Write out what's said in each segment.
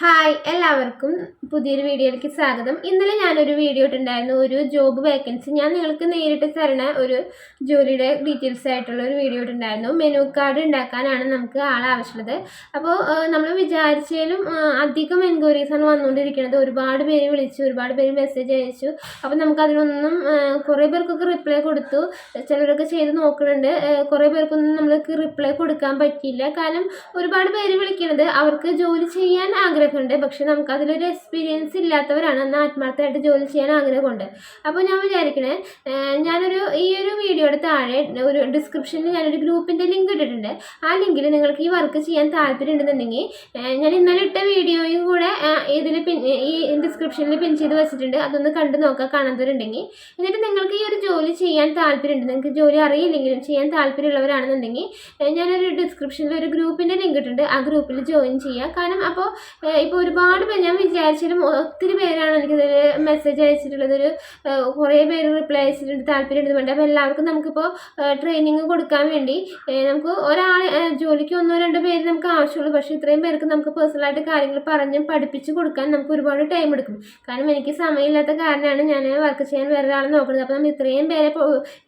Hi എല്ലാവർക്കും പുതിയൊരു വീഡിയോയിലേക്ക് സ്വാഗതം. ഇന്നലെ ഞാനൊരു വീഡിയോ ഇട്ടുണ്ടായിരുന്നു ഒരു ജോബ് വേക്കൻസി ഞാൻ നിങ്ങൾക്ക് നേരിട്ട് തരണ ഒരു ജോലിയുടെ ഡീറ്റെയിൽസ് ആയിട്ടുള്ള ഒരു വീഡിയോ ഇട്ടുണ്ടായിരുന്നു മെനു കാർഡ് ഉണ്ടാക്കാനാണ് നമുക്ക് ആളെ ആവശ്യമുള്ളത്. അപ്പോൾ നമ്മൾ വിചാരിച്ചാലും അധികം എൻക്വയറീസ് ആണ് വന്നുകൊണ്ടിരിക്കുന്നത്. ഒരുപാട് പേര് വിളിച്ചു ഒരുപാട് പേര് മെസ്സേജ് അയച്ചു. അപ്പോൾ നമുക്ക് അതിനൊന്നും കുറേ പേർക്കൊക്കെ റിപ്ലൈ കൊടുത്തു. ചിലരൊക്കെ ചെയ്ത് നോക്കുന്നുണ്ട്. കുറേ പേർക്കൊന്നും നമ്മൾക്ക് റിപ്ലൈ കൊടുക്കാൻ പറ്റിയില്ല. കാരണം ഒരുപാട് പേര് വിളിക്കുന്നത് അവർക്ക് ജോലി ചെയ്യാൻ ആഗ്രഹമുണ്ട് പക്ഷെ നമുക്ക് അതിലൊരു എക്സ്പീരിയൻസ് ഇല്ലാത്തവരാണ്. എന്നാൽ ആത്മാർത്ഥമായിട്ട് ജോലി ചെയ്യാൻ ആഗ്രഹമുണ്ട്. അപ്പോൾ ഞാൻ വിചാരിക്കണേ ഞാനൊരു ഈ ഒരു വീഡിയോയുടെ താഴെ ഒരു ഡിസ്ക്രിപ്ഷനിൽ ഞാനൊരു ഗ്രൂപ്പിന്റെ ലിങ്ക് ഇട്ടിട്ടുണ്ട്. ആ ലിങ്കിൽ നിങ്ങൾക്ക് ഈ വർക്ക് ചെയ്യാൻ താല്പര്യം ഉണ്ടെന്നുണ്ടെങ്കിൽ ഞാൻ ഇന്നലെ ഇട്ട വീഡിയോയും കൂടെ ഇതിൽ പിൻ ഈ ഡിസ്ക്രിപ്ഷനിൽ പിൻ ചെയ്ത് വെച്ചിട്ടുണ്ട്. അതൊന്ന് കണ്ടു നോക്കുക കാണുന്നവരുണ്ടെങ്കിൽ എന്നിട്ട് നിങ്ങൾക്ക് ഈ ഒരു ജോലി ചെയ്യാൻ താല്പര്യമുണ്ട്. നിങ്ങൾക്ക് ജോലി അറിയില്ലെങ്കിലും ചെയ്യാൻ താല്പര്യമുള്ളവരാണെന്നുണ്ടെങ്കിൽ ഞാനൊരു ഡിസ്ക്രിപ്ഷനിൽ ഒരു ഗ്രൂപ്പിന്റെ ലിങ്ക് ഇട്ടിട്ടുണ്ട്. ആ ഗ്രൂപ്പിൽ ജോയിൻ ചെയ്യുക കാരണം അപ്പോൾ ഇപ്പോൾ ഒരുപാട് പേര് ഞാൻ വിചാരിച്ചാലും ഒത്തിരി പേരാണ് എനിക്കിതിൽ മെസ്സേജ് അയച്ചിട്ടുള്ളത്. ഒരു കുറേ പേര് റിപ്ലൈ അയച്ചിട്ടുണ്ട് താല്പര്യം എടുത്തുണ്ട് അപ്പോൾ എല്ലാവർക്കും നമുക്കിപ്പോൾ ട്രെയിനിങ് കൊടുക്കാൻ വേണ്ടി നമുക്ക് ഒരാൾ ജോലിക്ക് ഒന്നോ രണ്ടോ പേര് നമുക്ക് ആവശ്യമുള്ളൂ. പക്ഷേ ഇത്രയും പേർക്ക് നമുക്ക് പേഴ്സണലായിട്ട് കാര്യങ്ങൾ പറഞ്ഞ് പഠിപ്പിച്ച് കൊടുക്കാൻ നമുക്ക് ഒരുപാട് ടൈം എടുക്കും. കാരണം എനിക്ക് സമയമില്ലാത്ത കാരണമാണ് ഞാൻ വർക്ക് ചെയ്യാൻ വേറെ ഒരാളെ നോക്കുന്നത്. അപ്പോൾ നമ്മൾ ഇത്രയും പേരെ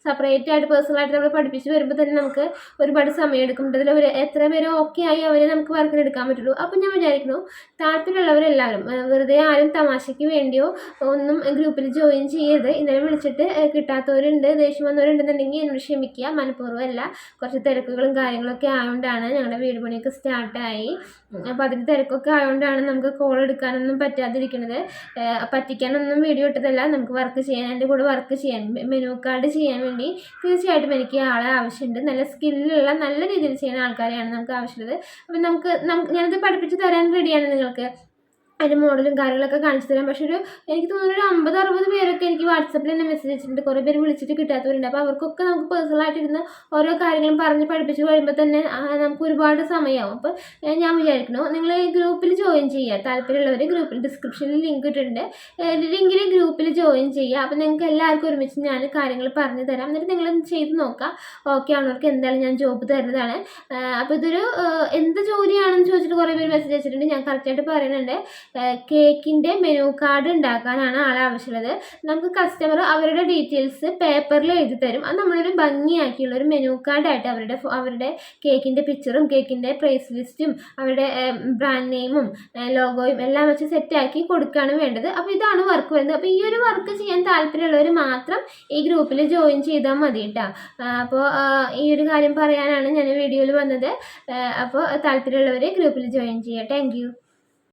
സെപ്പറേറ്റ് ആയിട്ട് പേഴ്സണലായിട്ട് നമ്മൾ പഠിപ്പിച്ച് വരുമ്പോൾ തന്നെ നമുക്ക് ഒരുപാട് സമയം എടുക്കും. അതിൽ അവർ എത്ര പേര് ഓക്കെ ആയി അവരെ നമുക്ക് വർക്കിന് എടുക്കാൻ പറ്റുള്ളൂ. അപ്പോൾ ഞാൻ വിചാരിക്കുന്നു താല്പര്യമുള്ളവരെല്ലാവരും വെറുതെ ആരും തമാശയ്ക്ക് വേണ്ടിയോ ഒന്നും ഗ്രൂപ്പിൽ ജോയിൻ ചെയ്യരുത്. ഇന്നലെ വിളിച്ചിട്ട് കിട്ടാത്തവരുണ്ട് ദേഷ്യം വന്നവരുണ്ടെന്നുണ്ടെങ്കിൽ എന്നോട് ക്ഷമിക്കുക. മനഃപൂർവം അല്ല കുറച്ച് തിരക്കുകളും കാര്യങ്ങളൊക്കെ ആയതുകൊണ്ടാണ് ഞങ്ങളുടെ വീട് പണിയൊക്കെ സ്റ്റാർട്ടായി. അപ്പോൾ അതിന്റെ തിരക്കൊക്കെ ആയതുകൊണ്ടാണ് നമുക്ക് കോൾ എടുക്കാനൊന്നും പറ്റാതിരിക്കുന്നത് പറ്റിക്കാനൊന്നും വീഡിയോ ഇട്ടതല്ല. നമുക്ക് വർക്ക് ചെയ്യാൻ എന്റെ കൂടെ വർക്ക് ചെയ്യാൻ മെനു കാർഡ് ചെയ്യാൻ വേണ്ടി തീർച്ചയായിട്ടും എനിക്ക് ആളെ ആവശ്യമുണ്ട്. നല്ല സ്കില്ലുള്ള നല്ല രീതിയിൽ ചെയ്യുന്ന ആൾക്കാരെയാണ് നമുക്ക് ആവശ്യമുള്ളത്. അപ്പം നമുക്ക് ഞാനത് പഠിപ്പിച്ച് തരാൻ റെഡിയാണ് നിങ്ങൾക്ക് അതിന്റെ മോഡലും കാര്യങ്ങളൊക്കെ കാണിച്ചു തരാം. പക്ഷെ ഒരു എനിക്ക് തോന്നുന്നു ഒരു അമ്പത് അറുപത് പേരൊക്കെ എനിക്ക് വാട്സപ്പിൽ തന്നെ മെസ്സേജ് അയച്ചിട്ടുണ്ട്. കുറേ പേര് വിളിച്ചിട്ട് കിട്ടാത്തവരുണ്ട്. അപ്പോൾ അവർക്കൊക്കെ നമുക്ക് പേഴ്സണലായിട്ട് ഇരുന്ന് ഓരോ കാര്യങ്ങളും പറഞ്ഞ് പഠിപ്പിച്ച് കഴിയുമ്പോൾ തന്നെ നമുക്ക് ഒരുപാട് സമയമാവും അപ്പോൾ ഞാൻ വിചാരിക്കുന്നു നിങ്ങൾ ഗ്രൂപ്പിൽ ജോയിൻ ചെയ്യുക. താല്പര്യമുള്ളവർ ഗ്രൂപ്പിൽ ഡിസ്ക്രിപ്ഷനിൽ ലിങ്ക് ഇട്ടിട്ടുണ്ട്. ലിങ്കിൽ ഗ്രൂപ്പിൽ ജോയിൻ ചെയ്യുക. അപ്പോൾ നിങ്ങൾക്ക് എല്ലാവർക്കും ഒരുമിച്ച് ഞാൻ കാര്യങ്ങൾ പറഞ്ഞു തരാം. എന്നിട്ട് നിങ്ങൾ ചെയ്ത് നോക്കുക ഓക്കെ ആണവർക്ക് എന്തായാലും ഞാൻ ജോബ് തരുന്നതാണ്. അപ്പോൾ ഇതൊരു എന്ത് ജോലിയാണെന്ന് ചോദിച്ചിട്ട് കുറേ പേര് മെസ്സേജ് അയച്ചിട്ടുണ്ട്. ഞാൻ കറക്റ്റായിട്ട് പറയുന്നുണ്ട്. കേക്കിന്റെ മെനു കാർഡ് ഉണ്ടാക്കാനാണ് ആളെ ആവശ്യമുള്ളത്. നമുക്ക് കസ്റ്റമർ അവരുടെ ഡീറ്റെയിൽസ് പേപ്പറിൽ എഴുതി തരും. അത് നമ്മളൊരു ഭംഗിയാക്കിയുള്ള ഒരു മെനു കാർഡായിട്ട് അവരുടെ അവരുടെ കേക്കിന്റെ പിക്ചറും കേക്കിന്റെ പ്രൈസ് ലിസ്റ്റും അവരുടെ ബ്രാൻഡ് നെയിമും ലോഗോയും എല്ലാം വെച്ച് സെറ്റാക്കി കൊടുക്കുകയാണ് വേണ്ടത്. അപ്പോൾ ഇതാണ് വർക്ക് വരുന്നത്. അപ്പോൾ ഈ ഒരു വർക്ക് ചെയ്യാൻ താല്പര്യമുള്ളവർ മാത്രം ഈ ഗ്രൂപ്പിൽ ജോയിൻ ചെയ്താൽ മതി കേട്ടോ അപ്പോൾ ഈ ഒരു കാര്യം പറയാനാണ് ഞാൻ വീഡിയോയിൽ വന്നത്. അപ്പോൾ താല്പര്യമുള്ളവർ ഗ്രൂപ്പിൽ ജോയിൻ ചെയ്യുക താങ്ക്